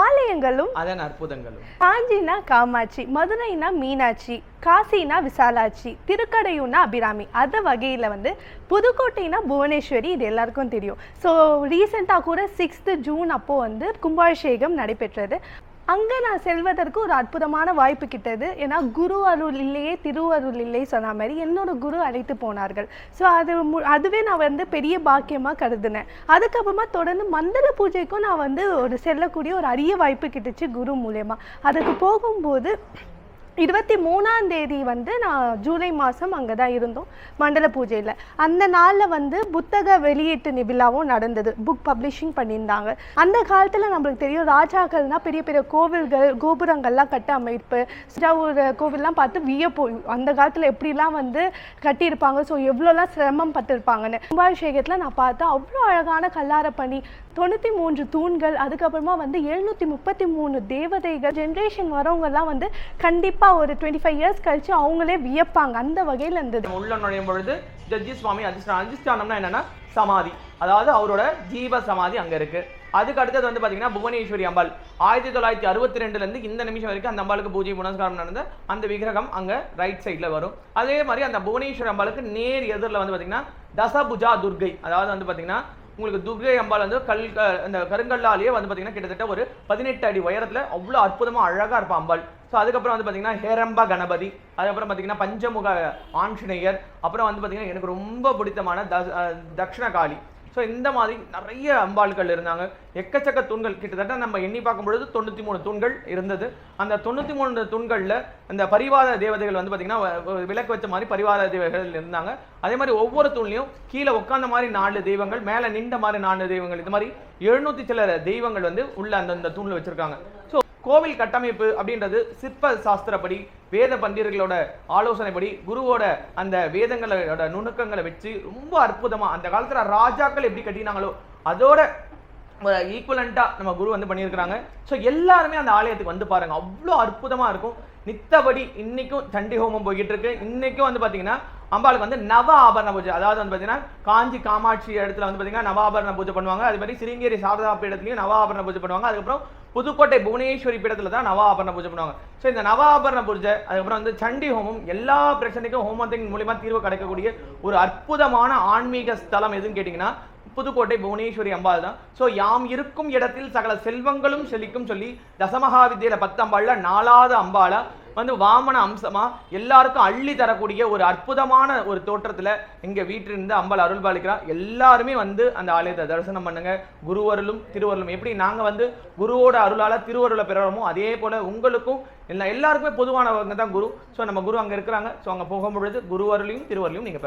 ஆலயங்களும் அதன் அற்புதங்களும். காஞ்சினா காமாட்சி மதுரைனா மீனாட்சி காசினா விசாலாட்சி திருக்கடையூனா அபிராமி. அந்த வகையில் வந்து புதுக்கோட்டைனா புவனேஸ்வரி இது எல்லாருக்கும் தெரியும். ஸோ ரீசெண்டாக கூட சிக்ஸ்த்து ஜூன் அப்போ வந்து கும்பாபிஷேகம் நடைபெற்றது. அங்கே நான் செல்வதற்கு ஒரு அற்புதமான வாய்ப்பு கிட்டது. ஏன்னா குரு அருள் இல்லையே திருவருள் இல்லை சொன்ன மாதிரி என்னோட குரு அழைத்து போனார்கள். ஸோ அது மு- அதுவே நான் வந்து பெரிய பாக்கியமாக கருதினேன். அதுக்கப்புறமா தொடர்ந்து மண்டல பூஜைக்கும் நான் வந்து ஒரு செல்லக்கூடிய ஒரு அரிய வாய்ப்பு கிட்டுச்சு குரு மூலயமா. அதுக்கு போகும்போது இருபத்தி மூணாம் தேதி வந்து நான் ஜூலை மாதம் அங்கே தான் இருந்தோம் மண்டல பூஜையில். அந்த நாளில் வந்து புத்தக வெளியீட்டு நி- விழாவும் நடந்தது. புக் பப்ளிஷிங் பண்ணியிருந்தாங்க. அந்த காலத்தில் நம்மளுக்கு தெரியும் ராஜாக்கள்னா பெரிய பெரிய கோவில்கள் கோபுரங்கள்லாம் கட்ட அமைப்பு. தஞ்சாவூர் கோவில்லாம் பார்த்து வியப்போ அந்த காலத்தில் எப்படிலாம் வந்து கட்டியிருப்பாங்க ஸோ எவ்வளோலாம் சிரமம் பட்டிருப்பாங்கன்னு. கும்பாபிஷேகத்தில் நான் பார்த்தேன் அவ்வளோ அழகான கல்லார பணி தொண்ணூற்றி மூன்று தூண்கள் அதுக்கப்புறமா வந்து எழுநூற்றி முப்பத்தி மூணு தேவதைகள் ஜென்ரேஷன் வரவங்கெல்லாம் வந்து கண்டிப்பாக ஒரு டுவெண்ட்டி ஃபைவ் இயர்ஸ் கழித்து அவங்களே வியப்பாங்க. அந்த வகையில் இருந்தது. உள்ள நுழையும் பொழுது ஜட்ஜி சுவாமி அதிஷ்டானம் அதிஷ்டானம்னா என்னென்னா சமாதி. அதாவது அவரோட ஜீவ சமாதி அங்கே இருக்குது அதுக்கு அடுத்தது வந்து பார்த்தீங்கன்னா புவனேஸ்வரி அம்பாள். ஆயிரத்தி தொள்ளாயிரத்தி அறுபத்தி ரெண்டுலேருந்து இந்த நிமிஷம் வரைக்கும் அந்த அம்பாளுக்கு பூஜை புனஸ்காரம் நடந்த அந்த விக்கிரகம் அங்கே ரைட் சைடில் வரும். அதே மாதிரி அந்த புவனேஸ்வரி அம்பாளுக்கு நேர் எதிரில் வந்து பார்த்தீங்கன்னா தசபுஜா துர்கை. அதாவது வந்து பார்த்தீங்கன்னா உங்களுக்கு துர்கை அம்பாள் வந்து கல் அந்த கருங்கல்லாலேயே வந்து பார்த்தீங்கன்னா கிட்டத்தட்ட ஒரு பதினெட்டு அடி உயரத்தில் அவ்வளோ அற்புதமாக அழகாக இருப்பா அம்பாள். ஸோ அதுக்கப்புறம் வந்து பார்த்தீங்கன்னா ஹேரம்பா கணபதி அதுக்கப்புறம் பார்த்தீங்கன்னா பஞ்சமுக ஆஞ்சநேயர் அப்புறம் வந்து பார்த்தீங்கன்னா எனக்கு ரொம்ப பிடித்தமான த- தக்ஷணகாளி ஸோ இந்த மாதிரி நிறைய அம்பாள்கள் இருந்தாங்க. எக்கச்சக்க தூண்கள் கிட்டத்தட்ட நம்ம எண்ணி பார்க்கும் பொழுது தொண்ணூற்றி மூணு தூண்கள் இருந்தது. அந்த தொண்ணூற்றி மூணு தூண்களில் இந்த பரிவார தேவதைகள் வந்து பார்த்திங்கன்னா விளக்கு வச்ச மாதிரி பரிவார தேவதைகள் இருந்தாங்க. அதே மாதிரி ஒவ்வொரு தூண்லையும் கீழே உட்காந்த மாதிரி நாலு தெய்வங்கள் மேலே நின்ற மாதிரி நாலு தெய்வங்கள். இது மாதிரி எழுநூற்றி சில தெய்வங்கள் வந்து உள்ள அந்தந்த தூணில் வச்சுருக்காங்க. ஸோ கோவில் கட்டமைப்பு அப்படின்றது சிற்ப சாஸ்திரப்படி வேத பண்டிதர்களோட ஆலோசனைப்படி குருவோட அந்த வேதங்களோட நுணுக்கங்களை வச்சு ரொம்ப அற்புதமாக அந்த காலத்தில் ராஜாக்கள் எப்படி கட்டினாங்களோ அதோட ஈக்குவலண்ட்டாக நம்ம குரு வந்து பண்ணியிருக்கிறாங்க. ஸோ எல்லாருமே அந்த ஆலயத்துக்கு வந்து பாருங்க. அவ்வளோ அற்புதமா இருக்கும். நித்தபடி இன்னைக்கும் சண்டி ஹோமம் போய்கிட்டு இருக்கு இன்னைக்கும் வந்து பார்த்தீங்கன்னா அம்பாளுக்கு வந்து நவ ஆபரண பூஜை. அதாவது வந்து பார்த்தீங்கன்னா காஞ்சி காமாட்சி இடத்துல வந்து பார்த்தீங்கன்னா நவ ஆபரண பூஜை பண்ணுவாங்க. அது மாதிரி சிருங்கேரி சாரதா பீடத்துலையும் நவ ஆபரண பூஜை பண்ணுவாங்க. அதுக்கப்புறம் புதுக்கோட்டை புவனேஸ்வரி பீடத்தில் தான் நவாபரண பூஜை பண்ணுவாங்க. ஸோ இந்த நவாபரண பூஜை அதுக்கப்புறம் வந்து சண்டி ஹோமம் எல்லா பிரச்சனைக்கும் ஹோமத்தின் மூலியமா தீர்வு கிடைக்கக்கூடிய ஒரு அற்புதமான ஆன்மீக ஸ்தலம் எதுன்னு கேட்டிங்கன்னா புதுக்கோட்டை புவனேஸ்வரி அம்பாள் தான். ஸோ யாம் இருக்கும் இடத்தில் சகல செல்வங்களும் செழிக்கும் சொல்லி தசமகா வித்தியில பத்து நாலாவது அம்பாளை. வந்து வாமன அம்சமா எல்லாருக்கும் அள்ளி தரக்கூடிய ஒரு அற்புதமான ஒரு தோற்றத்தில் இங்கே வீட்டிலிருந்து அம்பாள் அருள் பாலிக்கிறார் எல்லாருமே வந்து அந்த ஆலயத்தை தரிசனம் பண்ணுங்க. குருவருளும் திருவருளும். எப்படி நாங்கள் வந்து குருவோட அருளால் திருவருளை பெறறோமோ அதே போல உங்களுக்கும் எல்லா எல்லாருக்குமே பொதுவானவங்க தான் குரு. ஸோ நம்ம குரு அங்க இருக்கிறாங்க. ஸோ அங்கே போகும் பொழுது குருவருளையும் திருவருளையும் நீங்க